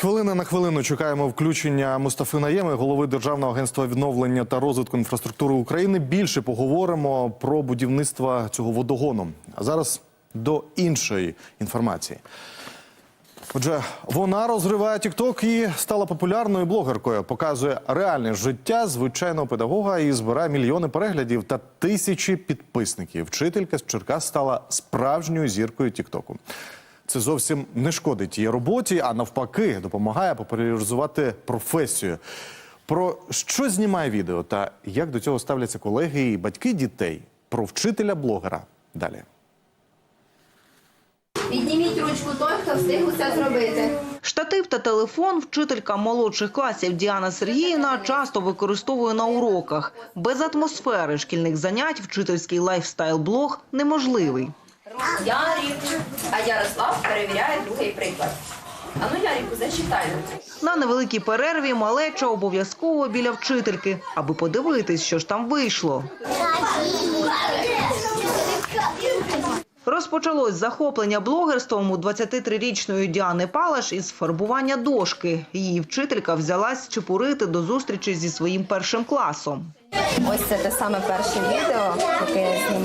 хвилини на хвилину чекаємо включення Мустафи Наєми, голови Державного агентства відновлення та розвитку інфраструктури України. Більше поговоримо про будівництво цього водогону. А зараз до іншої інформації. Отже, вона розриває TikTok і стала популярною блогеркою. Показує реальне життя звичайного педагога і збирає мільйони переглядів та тисячі підписників. Вчителька з Черкас стала справжньою зіркою TikTok. Це зовсім не шкодить її роботі, а навпаки, допомагає популяризувати професію. Про що знімає відео та як до цього ставляться колеги і батьки дітей? Про вчителя-блогера. Далі. Підніміть ручку той, хто встиг усе зробити. Штатив та телефон вчителька молодших класів Діана Сергіївна часто використовує на уроках. Без атмосфери шкільних занять вчительський лайфстайл-блог неможливий. Ярік, а Ярослав перевіряє другий приклад. А ну, Яріку, зачитай. На невеликій перерві малеча обов'язково біля вчительки, аби подивитись, що ж там вийшло. Розпочалось захоплення блогерством у 23-річної Діани Палаш із фарбування дошки. Її вчителька взялась чепурити до зустрічі зі своїм першим класом. Ось це те саме перше відео,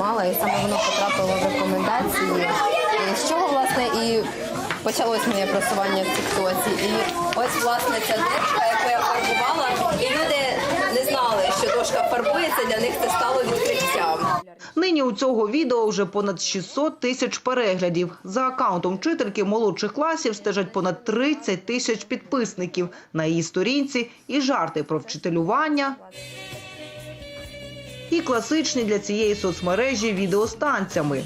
знімала, і саме воно потрапило в рекомендації. З чого, власне, і почалось моє просування в Тіктоці. І ось, власне, ця дошка, яку я фарбувала, і люди не знали, що дошка фарбується, для них це стало відкриттям. Нині у цього відео вже понад 600 тисяч переглядів. За акаунтом вчительки молодших класів стежать понад 30 тисяч підписників. На її сторінці і жарти про вчителювання, і класичні для цієї соцмережі відео з танцями.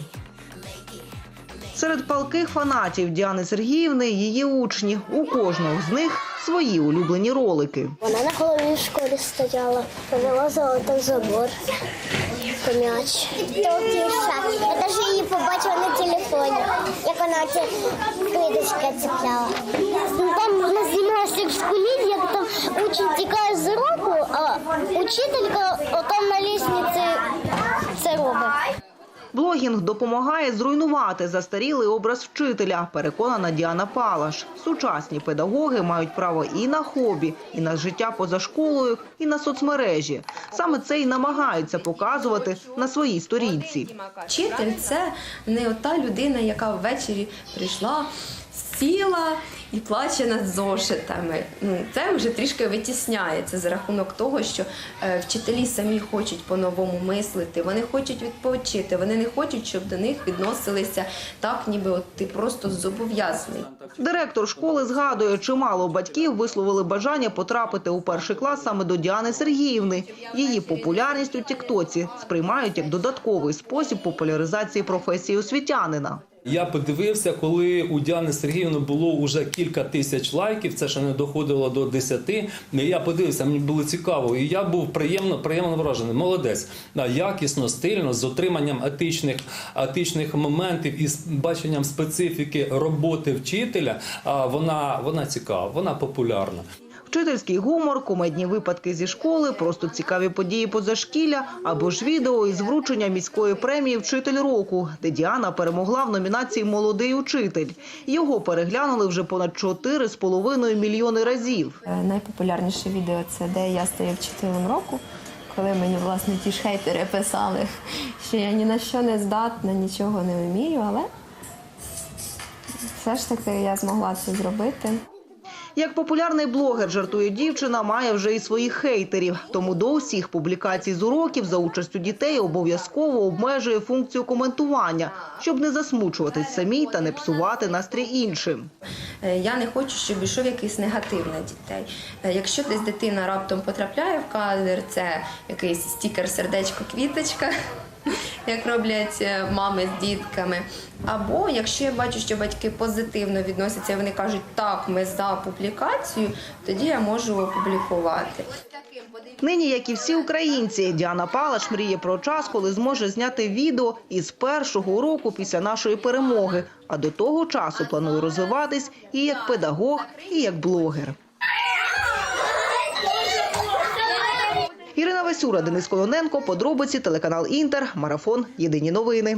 Серед палких фанатів Діани Сергіївни її учні. У кожного з них свої улюблені ролики. Вона на голові в школі стояла, вилазила там забор по м'яч. Я навіть її побачила на телефоні, як вона ці книжечки цепляла. Там вона знімалася в школі, як там учень тікає з уроку, а учителька отам на лісниці це робить. Блогінг допомагає зруйнувати застарілий образ вчителя, переконана Діана Палаш. Сучасні педагоги мають право і на хобі, і на життя поза школою, і на соцмережі. Саме це і намагаються показувати на своїй сторінці. Вчитель це не та людина, яка ввечері прийшла, сіла і плаче над зошитами. Ну, це вже трішки витісняється за рахунок того, що е, вчителі самі хочуть по-новому мислити, вони хочуть відпочити, вони не хочуть, щоб до них відносилися так, ніби от ти просто зобов'язаний. Директор школи згадує, чимало батьків висловили бажання потрапити у перший клас саме до Діани Сергіївни. Її популярність у Тіктоці сприймають як додатковий спосіб популяризації професії освітянина. Я подивився, коли у Діани Сергіївни було вже кілька тисяч лайків, це ще не доходило до 10. Я подивився, мені було цікаво, і я був приємно, приємно вражений. Молодець, якісно, стильно, з отриманням етичних, етичних моментів і з баченням специфіки роботи вчителя. Вона, вона цікава, вона популярна. Вчительський гумор, кумедні випадки зі школи, просто цікаві події позашкілля або ж відео із вручення міської премії Вчитель року, де Діана перемогла в номінації Молодий учитель. Його переглянули вже понад 4,5 мільйони разів. Е, Найпопулярніше відео це де я стаю вчителем року. Коли мені власне ті ж хейтери писали, що я ні на що не здатна, нічого не вмію, але все ж таки я змогла це зробити. Як популярний блогер жартує дівчина, має вже і своїх хейтерів. Тому до усіх публікацій з уроків за участю дітей обов'язково обмежує функцію коментування, щоб не засмучуватись самій та не псувати настрій іншим. Е, Я не хочу, щоб йшов якийсь негатив на дітей. Е, Якщо десь дитина раптом потрапляє в кадр, це якийсь стікер, сердечко, квіточка, як роблять е, мами з дітками. Або якщо я бачу, що батьки позитивно відносяться, і вони кажуть, так, ми за публікацію, тоді я можу опублікувати. Нині, як і всі українці, Діана Палаш мріє про час, коли зможе зняти відео із першого уроку після нашої перемоги. А до того часу планує розвиватись і як педагог, і як блогер. Ірина Васюра, Денис Колоненко, подробиці, телеканал Інтер, марафон. Єдині новини.